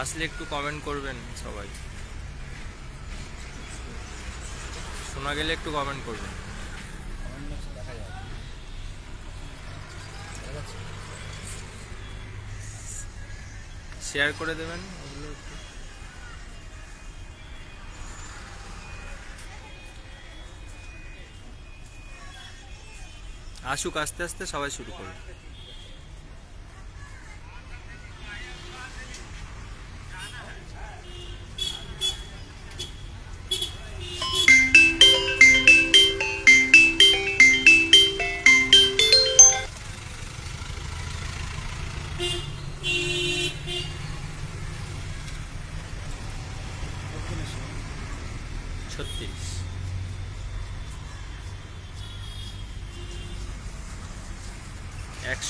আসলে একটু কমেন্ট করবেন সবাই শোনা গেলে একটু কমেন্ট করবেন? শেয়ার করে দেবেন একটু। আসুক, আস্তে আস্তে সবাই শুরু করুন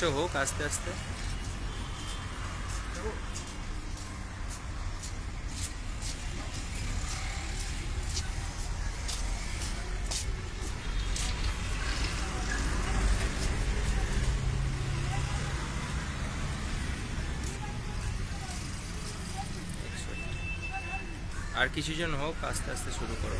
একশো হোক আস্তে আস্তে। আর কিছু জন হোক আস্তে আস্তে শুরু করো।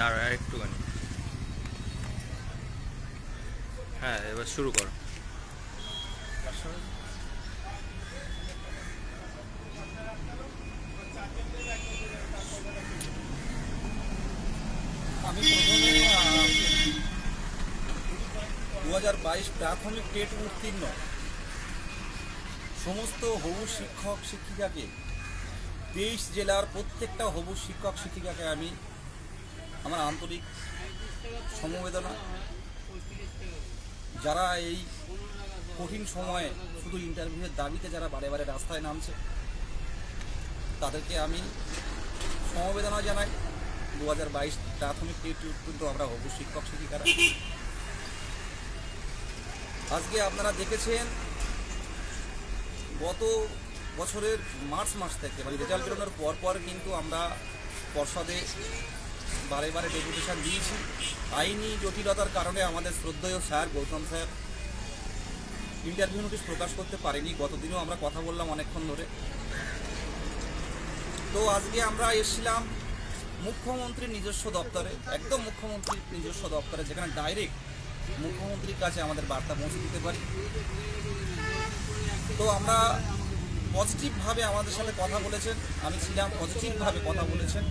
দাঁড়া একটুখানি হ্যাঁ এবার শুরু করো। দু হাজার বাইশ প্রাথমিক টেট উত্তীর্ণ। সমস্ত হবু শিক্ষক শিক্ষিকাকে, তেইশ জেলার প্রত্যেকটা হবু শিক্ষক শিক্ষিকাকে আমি আমার আন্তরিক সমবেদনা। যারা এই কঠিন সময়ে শুধু ইন্টারভিউয়ের দাবিতে যারা বারে বারে রাস্তায় নামছে, তাদেরকে আমি সমবেদনা জানাই। দু হাজার বাইশ প্রাথমিক কিন্তু আমরা হবু শিক্ষক শিক্ষিকারা। আজকে আপনারা দেখেছেন, গত বছরের মার্চ মাস থেকে মানে রেজাল্ট বেরোনোর পর পর কিন্তু আমরা পর্ষদে বারে বারে ডেপুটেশন দিয়েছি। আইনি জটিলতার কারণে আমাদের শ্রদ্ধেয় sir Gautam sir interview notice প্রকাশ করতে পারিনি। গতদিনও আমরা কথা বললাম অনেকক্ষণ ধরে। তো আজকে আমরা এসেছিলাম মুখ্যমন্ত্রীর নিজস্ব দপ্তরে, একদম মুখ্যমন্ত্রীর নিজস্ব দপ্তরে, যেখানে ডাইরেক্ট মুখ্যমন্ত্রীর কাছে আমাদের বার্তা পৌঁছে দিতে পারি। তো আমরা পজিটিভভাবে আমাদের সাথে কথা বলেছেন, আমি ছিলাম পজিটিভভাবে কথা বলেছেন।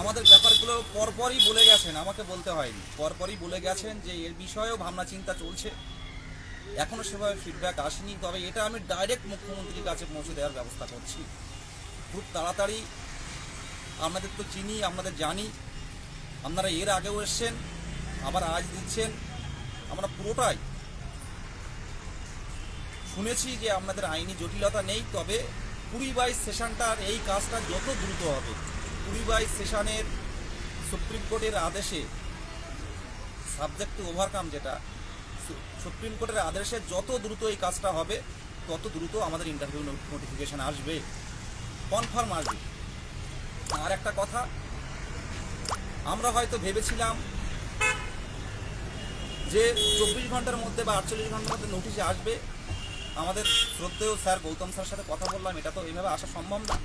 আমাদের ব্যাপারগুলো পরপরই বলে গেছেন, আমাকে বলতে হয়নি। পরপরই বলে গেছেন যে এর বিষয়েও ভাবনা চিন্তা চলছে। এখনও সেভাবে ফিডব্যাক আসেনি, তবে এটা আমি ডাইরেক্ট মুখ্যমন্ত্রীর কাছে পৌঁছে দেওয়ার ব্যবস্থা করছি। খুব তাড়াতাড়ি, আপনাদের তো চিনি, আপনাদের জানি, আপনারা এর আগেও এসছেন, আবার আজ দিচ্ছেন। আমরা পুরোটাই শুনেছি যে আপনাদের আইনি জটিলতা নেই, তবে কুড়ি বাইশ সেশনটার এই কাজটা যত দ্রুত হবে। কুড়ি বাইশ সেশনের সুপ্রিম কোর্টের আদেশে সাবজেক্ট ওভারকাম যেটা সুপ্রিম কোর্টের আদেশে যত দ্রুত এই কাজটা হবে, তত দ্রুত আমাদের ইন্টারভিউ নোটিফিকেশন আসবে। কনফার্ম আসবে। আর একটা কথা, আমরা হয়তো ভেবেছিলাম যে চব্বিশ ঘণ্টার মধ্যে বা আটচল্লিশ ঘণ্টার মধ্যে নোটিশে আসবে। আমাদের শ্রদ্ধেয় স্যার গৌতম স্যার সাথে কথা বললাম, এটা তো এইভাবে আসা সম্ভব না।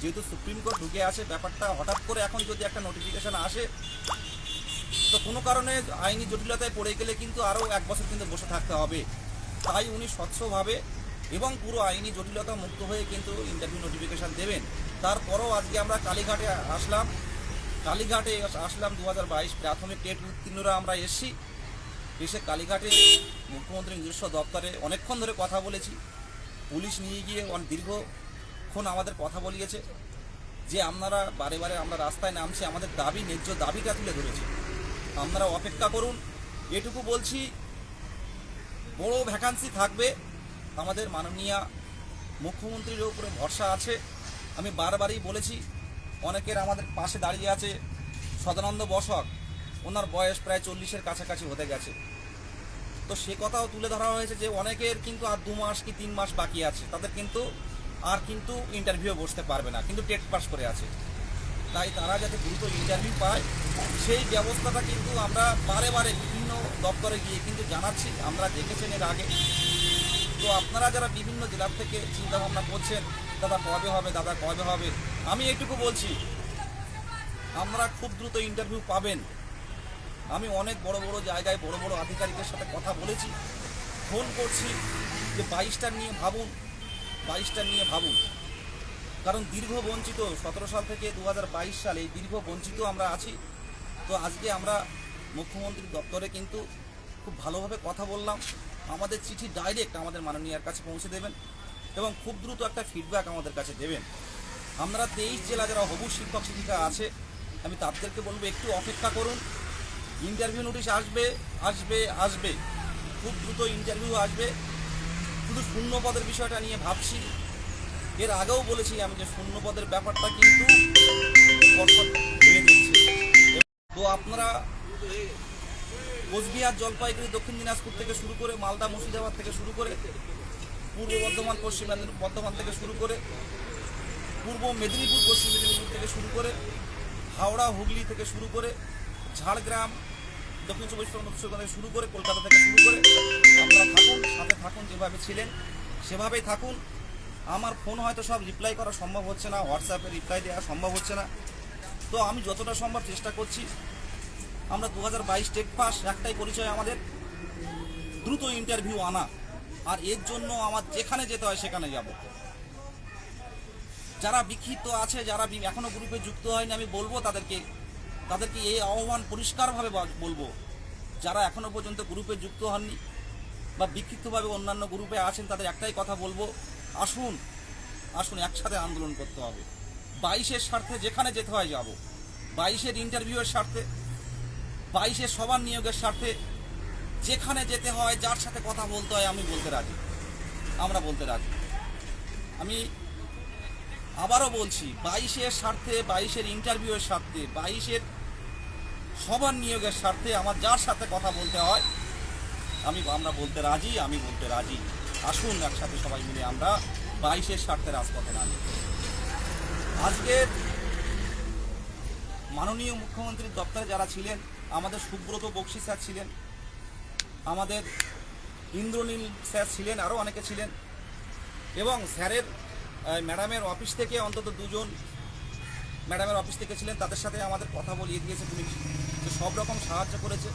যেহেতু সুপ্রিম কোর্ট ঢুকে আছে, ব্যাপারটা হঠাৎ করে এখন যদি একটা নোটিফিকেশন আসে, তো কোনো কারণে আইনি জটিলতায় পড়ে গেলে কিন্তু আরও এক বছর কিন্তু বসে থাকতে হবে। তাই উনি স্বচ্ছভাবে এবং পুরো আইনি জটিলতা মুক্ত হয়ে কিন্তু ইন্টারভিউ নোটিফিকেশন দেবেন। তারপরও আজকে আমরা কালীঘাটে আসলাম। কালীঘাটে আসলাম দু হাজার বাইশ, প্রাথমিক টেট উত্তীর্ণরা আমরা এসছি। এসে কালীঘাটে মুখ্যমন্ত্রীর নিজস্ব দপ্তরে অনেকক্ষণ ধরে কথা বলেছি। পুলিশ নিয়ে গিয়ে অনেক দীর্ঘক্ষণ আমাদের কথা বলিয়েছে যে আপনারা বারে বারে আমরা রাস্তায় নামছি, আমাদের দাবি, ন্যায্য দাবিটা তুলে ধরেছি। আপনারা অপেক্ষা করুন, এটুকু বলছি, বড় ভ্যাকান্সি থাকবে, আমাদের মাননীয় মুখ্যমন্ত্রীর উপরে ভরসা আছে। আমি বারবারই বলেছি, অনেকের আমাদের পাশে দাঁড়িয়ে আছে সদানন্দ বসক, ওনার বয়স প্রায় চল্লিশের কাছাকাছি হতে গেছে। তো সে কথাও তুলে ধরা হয়েছে যে অনেকের কিন্তু আর দু মাস কি তিন মাস বাকি আছে, তাদের কিন্তু আর কিন্তু ইন্টারভিউ বসতে পারবে না, কিন্তু টেট পাস করে আছে। তাই তারা যাতে দ্রুত ইন্টারভিউ পায়, সেই ব্যবস্থাটা কিন্তু আমরা বারে বারে বিভিন্ন দপ্তরে গিয়ে কিন্তু জানাচ্ছি, আমরা দেখেছেন এর আগে। তো আপনারা যারা বিভিন্ন জেলার থেকে চিন্তা ভাবনা করছেন, দাদা কবে হবে, দাদা কবে হবে, আমি এইটুকু বলছি, আমরা খুব দ্রুত ইন্টারভিউ পাবেন। আমি অনেক বড় বড় জায়গায় বড় বড় আধিকারিকের সাথে কথা বলেছি, ফোন করছি যে বাইশটা নিয়ে ভাবুন বাইশটা নিয়ে ভাবুন। কারণ দীর্ঘ বঞ্চিত, সতেরো সাল থেকে দু সাল এই দীর্ঘ বঞ্চিত আমরা আছি। তো আজকে আমরা মুখ্যমন্ত্রীর দপ্তরে কিন্তু খুব ভালোভাবে কথা বললাম। আমাদের চিঠি ডাইরেক্ট আমাদের মাননীয়ার কাছে পৌঁছে দেবেন এবং খুব দ্রুত একটা ফিডব্যাক আমাদের কাছে দেবেন। আমরা তেইশ জেলা যারা হবু শিক্ষক শিক্ষিকা আছে, আমি তাদেরকে বলব একটু অপেক্ষা করুন। ইন্টারভিউ নোটিশ আসবে আসবে আসবে। খুব দ্রুত ইন্টারভিউ আসবে। শুধু শূন্য পদের বিষয়টা নিয়ে ভাবছি। এর আগেও বলেছি আমি যে শূন্য পদের ব্যাপারটা কিন্তু তো আপনারা কোচবিহার জলপাইগুড়ি, দক্ষিণ দিনাজপুর থেকে শুরু করে মালদা, মুর্শিদাবাদ থেকে শুরু করে পূর্ব বর্ধমান, পশ্চিম বর্ধমান থেকে শুরু করে পূর্ব মেদিনীপুর, পশ্চিম মেদিনীপুর থেকে শুরু করে হাওড়া, হুগলি থেকে শুরু করে ঝাড়গ্রাম দক্ষিণ চব্বিশ পরগনা থেকে শুরু করে কলকাতা থেকে শুরু করে আপনারা থাকুন, সাথে থাকুন, যেভাবে ছিলেন, সেভাবেই থাকুন। আমার ফোন হয়তো সব রিপ্লাই করা সম্ভব হচ্ছে না হোয়াটসঅ্যাপে রিপ্লাই দেওয়া সম্ভব হচ্ছে না। তো আমি যতটা সম্ভব চেষ্টা করছি, আমরা দু হাজার বাইশ টেক পাস একটাই পরিচয় আমাদের, দ্রুত ইন্টারভিউ আনা। আর এর জন্য আমার যেখানে যেতে হয় সেখানে যাব। যারা বিক্ষিপ্ত আছে, যারা বি- এখনও গ্রুপে যুক্ত হয়নি, আমি বলব তাদেরকে তাদেরকে এই আহ্বান পরিষ্কারভাবে বলব, যারা এখনও পর্যন্ত গ্রুপে যুক্ত হননি বা বিক্ষিপ্তভাবে অন্যান্য গ্রুপে আছেন, তাদের একটাই কথা বলব, আসুন আসুন একসাথে আন্দোলন করতে হবে। বাইশের স্বার্থে যেখানে যেতে হয় যাব। বাইশের ইন্টারভিউয়ের স্বার্থে, বাইশের সবার নিয়োগের স্বার্থে, যেখানে যেতে হয়, যার সাথে কথা বলতে হয়, আমি বলতে রাজি। আমরা বলতে রাজি। আমি আবারও বলছি, বাইশের স্বার্থে, বাইশের ইন্টারভিউয়ের স্বার্থে, বাইশের সবার নিয়োগের স্বার্থে আমার যার সাথে কথা বলতে হয়, আমি আমরা বলতে রাজি, আমি বলতে রাজি। আসুন একসাথে সবাই মিলে আমরা বাইশের স্বার্থে রাজপথে নামি। আজকের মাননীয় মুখ্যমন্ত্রীর দপ্তরে যারা ছিলেন, আমাদের সুব্রত বক্সি স্যার ছিলেন, আমাদের ইন্দ্রনীল স্যার ছিলেন আরও অনেকে ছিলেন, এবং স্যারের ম্যাডামের অফিস থেকে অন্তত দুজন ম্যাডামের অফিস থেকে ছিলেন, তাদের সাথে আমাদের কথা বলিয়ে দিয়েছে পুলিশ। যে সব রকম সাহায্য করেছে।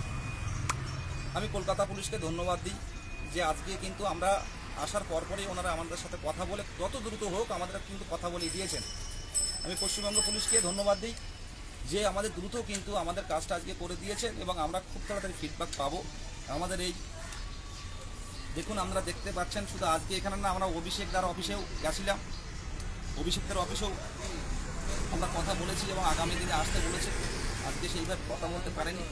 আমি কলকাতা পুলিশকে ধন্যবাদ দিই যে আজকে কিন্তু আমরা আসার পরপরই ওনারা আমাদের সাথে কথা বলে যত দ্রুত হোক আমাদের কিন্তু কথা বলে দিয়েছেন। আমি পশ্চিমবঙ্গ পুলিশকে ধন্যবাদ দিই যে আমাদের দ্রুত কিন্তু আমাদের কাজটা আজকে করে দিয়েছেন এবং আমরা খুব তাড়াতাড়ি ফিডব্যাক পাবো। আমাদের এই দেখুন আমরা দেখতে পাচ্ছেন, শুধু আজকে এখানে না, আমরা অভিষেক দ্বার অফিসেও গেছিলাম। অভিষেকদের অফিসেও আমরা কথা বলেছি এবং আগামী দিনে আসতে বলেছে। আজকে সেইভাবে কথা বলতে পারেনি।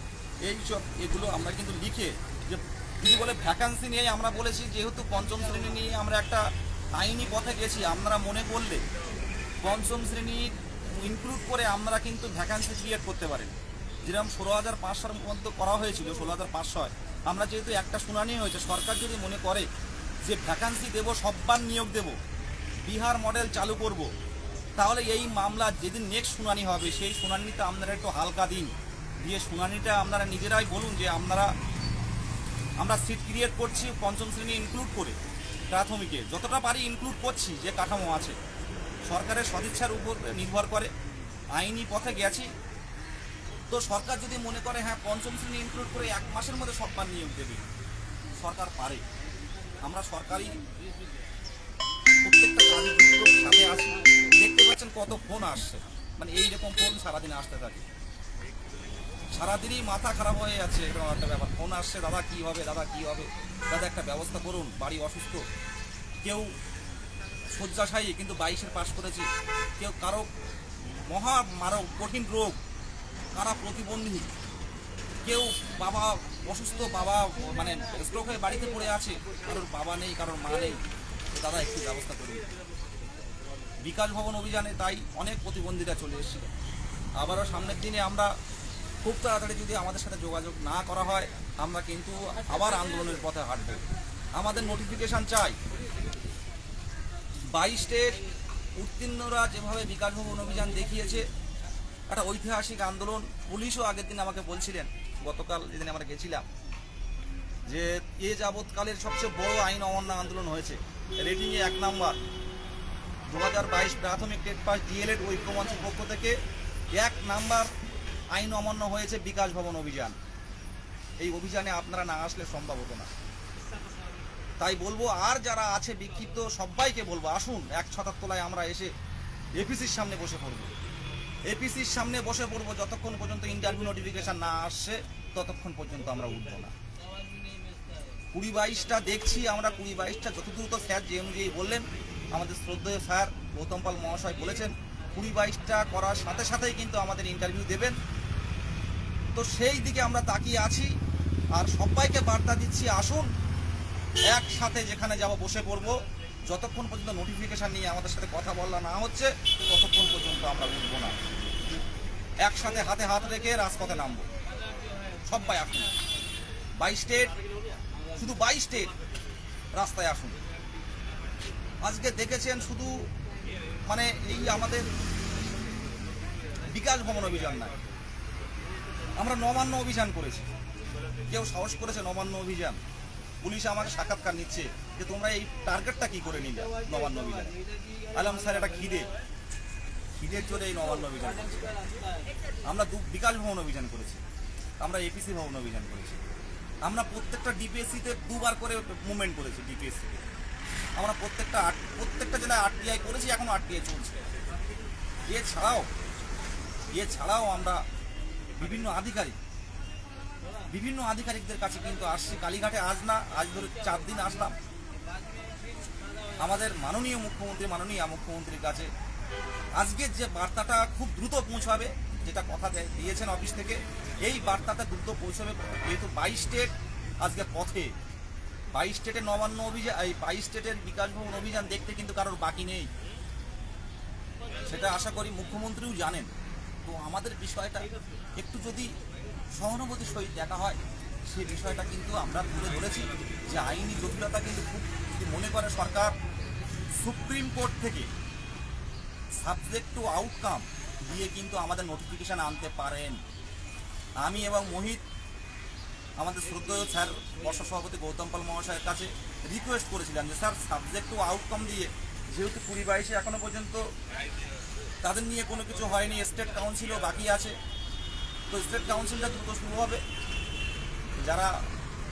এই সব এগুলো আমরা কিন্তু লিখে যে যদি বলে ভ্যাকান্সি নিয়ে আমরা বলেছি, যেহেতু পঞ্চম শ্রেণি নিয়ে আমরা একটা আইনি পথে গেছি, আপনারা মনে করলে পঞ্চম শ্রেণির ইনক্লুড করে আমরা কিন্তু ভ্যাকান্সি ক্রিয়েট করতে পারেন। যেরকম ষোলো হাজার পাঁচশোর মধ্যে করা হয়েছিল, ষোলো হাজার পাঁচশোয় আমরা যেহেতু একটা শুনানি হয়েছে, সরকার যদি মনে করে যে ভ্যাকান্সি দেবো, সব্বার নিয়োগ দেব, বিহার মডেল চালু করব তাহলে এই মামলা যেদিন নেক্সট শুনানি হবে, সেই শুনানিটা আপনারা একটু হালকা দিন। দিয়ে শুনানিটা আপনারা নিজেরাই বলুন যে আপনারা, আমরা সিট ক্রিয়েট করছি, পঞ্চম শ্রেণি ইনক্লুড করে, প্রাথমিকে। যতটা পারি ইনক্লুড করছি, যে কাঠামো আছে। সরকারের সদিচ্ছার উপর নির্ভর করে, আইনি পথে গেছি। তো সরকার যদি মনে করে হ্যাঁ পঞ্চম শ্রেণি ইনক্লুড করে এক মাসের মধ্যে সব্বার নিয়োগ দেবে, সরকার পারে। আমরা সরকারি প্রত্যেকটা দেখতে পাচ্ছেন কত ফোন আসছে। মানে এইরকম ফোন সারাদিন আসতে থাকে। সারাদিনই মাথা খারাপ হয়ে যাচ্ছে, এরকম একটা ব্যাপার। ফোন আসছে, দাদা, কি হবে? দাদা, কি হবে? দাদা, একটা ব্যবস্থা করুন, বাড়ি অসুস্থ। কেউ শয্যাশায়ী, কিন্তু বাইশের পাশ করেছে। কেউ কারও মহা মারো কঠিন রোগ, কারা প্রতিবন্ধী? কেউ বাবা অসুস্থ, বাবা মানে স্ট্রোক হয়ে বাড়িতে পড়ে আছে। কারোর বাবা নেই, কারোর মা নেই। তো দাদা, একটু ব্যবস্থা করুন বিকাশ ভবন অভিযানে তাই অনেক প্রতিবন্ধীরা চলে এসেছিল। আবারও সামনের দিনে আমরা খুব তাড়াতাড়ি যদি আমাদের সাথে যোগাযোগ না করা হয়, আমরা কিন্তু আবার আন্দোলনের পথে হাঁটব। আমাদের নোটিফিকেশান চাই। বাইশ স্টেট উত্তীর্ণরা যেভাবে বিকাশ ভবন অভিযান দেখিয়েছে, একটা ঐতিহাসিক আন্দোলন। পুলিশও আগের দিন আমাকে বলছিলেন, গতকাল যেদিন আমরা গেছিলাম যে এ যাবৎকালের সবচেয়ে বড় আইন অমান্য আন্দোলন হয়েছে। রেটিংয়ে এক নাম্বার। দু হাজার বাইশ প্রাথমিক টেট পাস ডিএলএড ঐক্যমঞ্চের পক্ষ থেকে এক নাম্বার আইন অমান্য হয়েছে বিকাশ ভবন অভিযান। এই অভিযানে আপনারা না আসলে সম্ভব হতো না। তাই বলব, আর যারা আছে বিক্ষিপ্ত, সবাইকে বলব, আসুন, এক ছটার তলায় আমরা এসে এপিসির সামনে বসে পড়ব। এপিসির সামনে বসে পড়ব যতক্ষণ পর্যন্ত ইন্টারভিউ নোটিফিকেশন না আসছে ততক্ষণ পর্যন্ত আমরা উঠবো না। কুড়ি বাইশটা দেখছি, আমরা কুড়ি বাইশটা যত দ্রুত স্যার যে অনুযায়ী বললেন, আমাদের শ্রদ্ধেয় স্যার গৌতম পাল মহাশয় বলেছেন, কুড়ি বাইশটা করার সাথে সাথেই কিন্তু আমাদের ইন্টারভিউ দেবেন। তো সেই দিকে আমরা তাকিয়ে আছি, আর সবাইকে বার্তা দিচ্ছি, আসুন, একসাথে যেখানে যাব বসে পড়ব। যতক্ষণ পর্যন্ত নোটিফিকেশন নিয়ে আমাদের সাথে কথা বলা না হচ্ছে, ততক্ষণ পর্যন্ত আমরা উঠবো না। একসাথে হাতে হাত রেখে রাজপথে নামবো। সবাই আসুন। বাইশ স্টেট, শুধু বাইশ স্টেট রাস্তায় আসুন। আজকে দেখেছেন শুধু মানে এই আমাদের বিকাশ ভবন অভিযান নয়, আমরা নবান্ন অভিযান করেছি। কেউ সাহস করেছে নবান্ন অভিযান? পুলিশ আমাকে সাক্ষাৎকার নিচ্ছে যে তোমরা এই টার্গেটটা কি করে নিলে নবান্ন অভিযান? আলাম স্যার, এটা খিদে। খিদের জোরে এই নবান্ন অভিযান আমরা বিকাশ ভবন অভিযান করেছি। আমরা এপিসি ভবন অভিযান করেছি। আমরা প্রত্যেকটা ডিপিএসসিতে দুবার করে মুভমেন্ট করেছি ডিপিএসসিতে আমরা প্রত্যেকটা প্রত্যেকটা জেলায় আরটিআই করেছি, এখনও আরটিআই চলছে। এছাড়াও এছাড়াও আমরা বিভিন্ন আধিকারিক, বিভিন্ন আধিকারিকদের কাছে কিন্তু আসছি। কালীঘাটে আজ না, আজ ধরে চার দিন আসলাম। আমাদের মাননীয় মুখ্যমন্ত্রী, মাননীয় মুখ্যমন্ত্রীর কাছে আজকের যে বার্তাটা খুব দ্রুত পৌঁছাবে, যেটা কথা দিয়েছেন অফিস থেকে এই বার্তাটা দ্রুত পৌঁছাবে যেহেতু বাইশ স্টেট আজকে পথে। বাইশ স্টেটের নবান্ন অভিযান, এই বাইশ স্টেটের বিকাশ ভবন অভিযান দেখতে কিন্তু কারোর বাকি নেই। সেটা আশা করি মুখ্যমন্ত্রীও জানেন। তো আমাদের বিষয়টা একটু যদি সহানুভূতির সহিত দেখা হয় সেই বিষয়টা কিন্তু আমরা তুলে ধরেছি যে আইনি জটিলতা কিন্তু খুব যদি মনে করে সরকার, সুপ্রিম কোর্ট থেকে সাবজেক্ট টু আউটকাম দিয়ে কিন্তু আমাদের নোটিফিকেশান আনতে পারেন। আমি এবং মোহিত আমাদের শ্রদ্ধেয় স্যার বর্ষা সভাপতি গৌতম পাল মহাশয়ের কাছে রিকোয়েস্ট করেছিলাম যে, স্যার সাবজেক্ট টু আউটকাম দিয়ে যেহেতু কুড়ি বাইশে এখনও পর্যন্ত তাদের নিয়ে কোনো কিছু হয়নি স্টেট কাউন্সিলও বাকি আছে, তো স্টেট কাউন্সিলটা দ্রুত শুরু হবে। যারা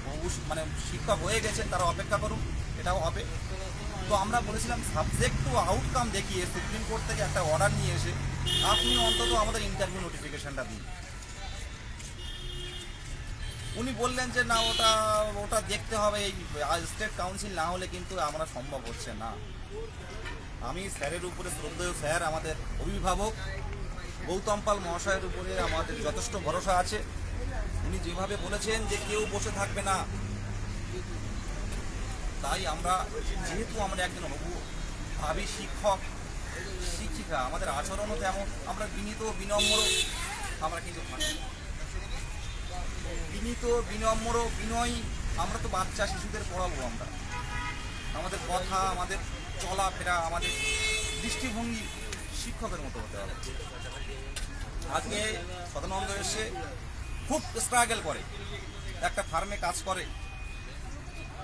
অবশ্য- মানে শিক্ষক হয়ে গেছেন তারা অপেক্ষা করুন, এটাও হবে। তো আমরা বলেছিলাম সাবজেক্ট টু আউটকাম দেখিয়ে সুপ্রিম কোর্ট থেকে একটা অর্ডার নিয়ে এসে আপনি অন্তত আমাদের ইন্টারভিউ নোটিফিকেশনটা দিন। উনি বললেন যে, না, ওটা ওটা দেখতে হবে। এই স্টেট কাউন্সিল না হলে কিন্তু আমরা সম্ভব হচ্ছে না। আমি স্যারের উপরে শ্রদ্ধেয় স্যার, আমাদের অভিভাবক গৌতম পাল মহাশয়ের উপরে আমাদের যথেষ্ট ভরসা আছে। উনি যেভাবে বলেছেন যে, কেউ বসে থাকবে না। তাই আমরা, যেহেতু আমরা একজন হবু, ভাবি শিক্ষক, শিক্ষিকা, আমাদের আচরণও তেমন, আমরা বিনীত, বিনম্র, আমরা কিন্তু থাকি বিনীত, বিনম্র, বিনয়ী। আমরা তো বাচ্চা, শিশুদের পড়াবো আমরা। আমাদের কথা, আমাদের চলাফেরা, আমাদের দৃষ্টিভঙ্গি শিক্ষকের মতো হতে হবে। আজকে সদানন্দ এসে খুব স্ট্রাগল করে। একটা ফার্মে কাজ করে।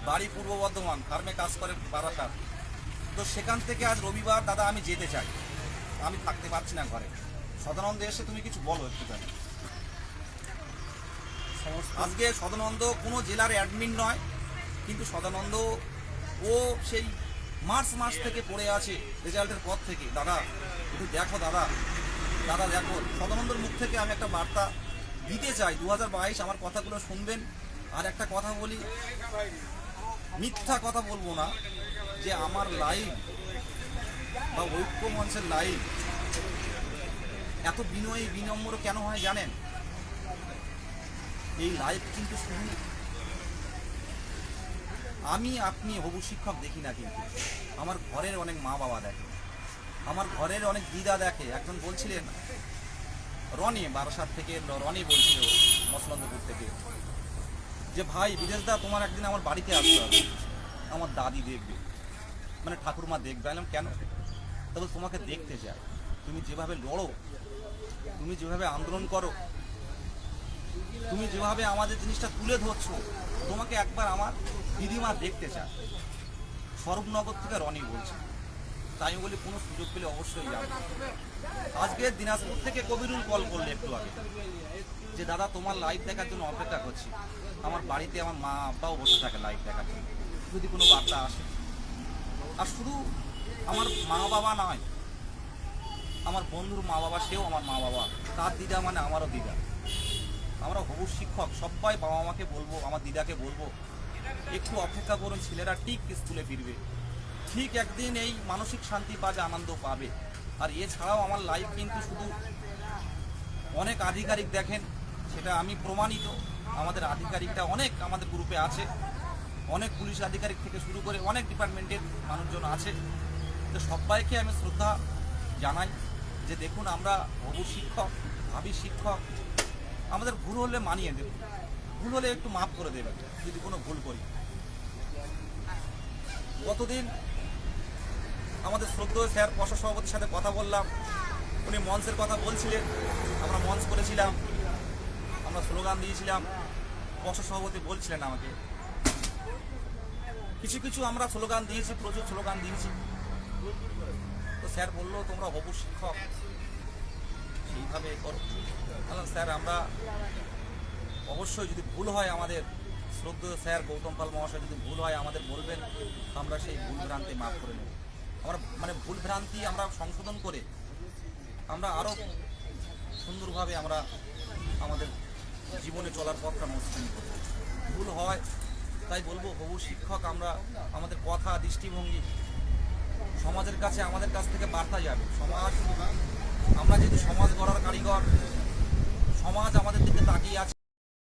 বাড়ি পূর্ব বর্ধমান ফার্মে কাজ করে বারাসাত। তো সেখান থেকে আজ রবিবার, দাদা, আমি যেতে চাই। আমি থাকতে পারছি না ঘরে। সদানন্দ এসে তুমি কিছু বলো একটুখানি। আজকে সদানন্দ কোনো জেলার অ্যাডমিন নয়, কিন্তু সদানন্দ ও সেই মার্চ মাস থেকে পড়ে আছে রেজাল্টের পর থেকে। দাদা, একটু দেখো দাদা। দাদা, দেখো, সদানন্দর মুখ থেকে আমি একটা বার্তা দিতে চাই। দু হাজার বাইশ আমার কথাগুলো শুনবেন। আর একটা কথা বলি, মিথ্যা কথা বলব না যে আমার লাইভ বা ঐক্য মঞ্চের লাইভ এত বিনয়ী বিনম্র কেন হয় জানেন? এই লাইভ কিন্তু শুধু আমি আপনি হবু শিক্ষক দেখি না কিন্তু। আমার ঘরের অনেক মা বাবা দেখে। আমার ঘরের অনেক দিদা দেখে। একজন বলছিলেন রনি বারাসাত থেকে রনি বলছিল মসলন্দপুর থেকে যে ভাই বিদেশ দা তোমার একদিন আমার বাড়িতে আসতে হবে। আমার দাদি দেখবে। মানে ঠাকুরমা দেখবে। বললাম, কেন? তবে তোমাকে দেখতে চাই। তুমি যেভাবে লড়ো তুমি যেভাবে আন্দোলন করো তুমি যেভাবে আমাদের জিনিসটা তুলে ধরছো, তোমাকে একবার আমার দিদিমা দেখতে চায়। স্বরূপনগর থেকে রনি বলছে। তাই বলি, কোনো সুযোগ পেলে অবশ্যই যাব। আজকে দিনাজপুর থেকে কবিরুল কল করলে একটু আগে। যে, দাদা, তোমার লাইভ দেখার জন্য অপেক্ষা করছি। আমার বাড়িতে আমার মা, আব্বাও বসে থাকে লাইভ দেখার জন্য। যদি কোনো বার্তা আসে। আর শুধু আমার মা বাবা নয়, আমার বন্ধুর মা বাবা সেও আমার মা বাবা তার দিদা মানে আমারও দিদা। আমরা হবু শিক্ষক সবাই বাবা মাকে বলব, আমার দিদাকে বলব, একটু অপেক্ষা করুন, ছেলেরা ঠিক স্কুলে ফিরবে। ঠিক একদিন এই মানসিক শান্তি পাবে, আনন্দ পাবে। আর এছাড়াও আমার লাইফ কিন্তু শুধু অনেক আধিকারিক দেখেন, সেটা আমি প্রমাণিত। আমাদের আধিকারিকটা অনেক আমাদের গ্রুপে আছে। অনেক পুলিশ আধিকারিক থেকে শুরু করে অনেক ডিপার্টমেন্টের মানুষজন আছে। তো সবাইকে আমি শ্রদ্ধা জানাই যে দেখুন, আমরা হবু শিক্ষক, ভাবি শিক্ষক আমাদের ভুল হলে মানিয়ে দেব ভুল হলে একটু মাফ করে দেবেন, যদি কোনো ভুল করি। গতদিন আমাদের শ্রদ্ধেয় স্যার প্রশাসক সভাপতির সাথে কথা বললাম। উনি মঞ্চের কথা বলছিলেন। আমরা মঞ্চ করেছিলাম। আমরা স্লোগান দিয়েছিলাম। প্রশাসক সভাপতি বলছিলেন আমাকে। কিছু কিছু আমরা স্লোগান দিয়েছি, প্রচুর স্লোগান দিয়েছি। তো স্যার বলল, তোমরা হবু শিক্ষক। সেইভাবে করো। বললাম স্যার, আমরা অবশ্যই যদি ভুল হয় আমাদের, শ্রদ্ধেয় স্যার গৌতম পাল মহাশয় যদি ভুল হয় আমাদের বলবেন আমরা সেই ভুল ভ্রান্তি মাফ করে নেব। আমরা মানে ভুল ভ্রান্তি আমরা সংশোধন করে আমরা আরও সুন্দরভাবে আমরা আমাদের জীবনে চলার পথটা মসৃণ করব। ভুল হয়, তাই বলব বহু শিক্ষক, আমরা আমাদের কথা, দৃষ্টিভঙ্গি সমাজের কাছে আমাদের কাছ থেকে বার্তা যাবে। সমাজ, আমরা যেহেতু সমাজ গড়ার কারিগর সমাজ আমাদের দিকে তাকিয়ে আছে।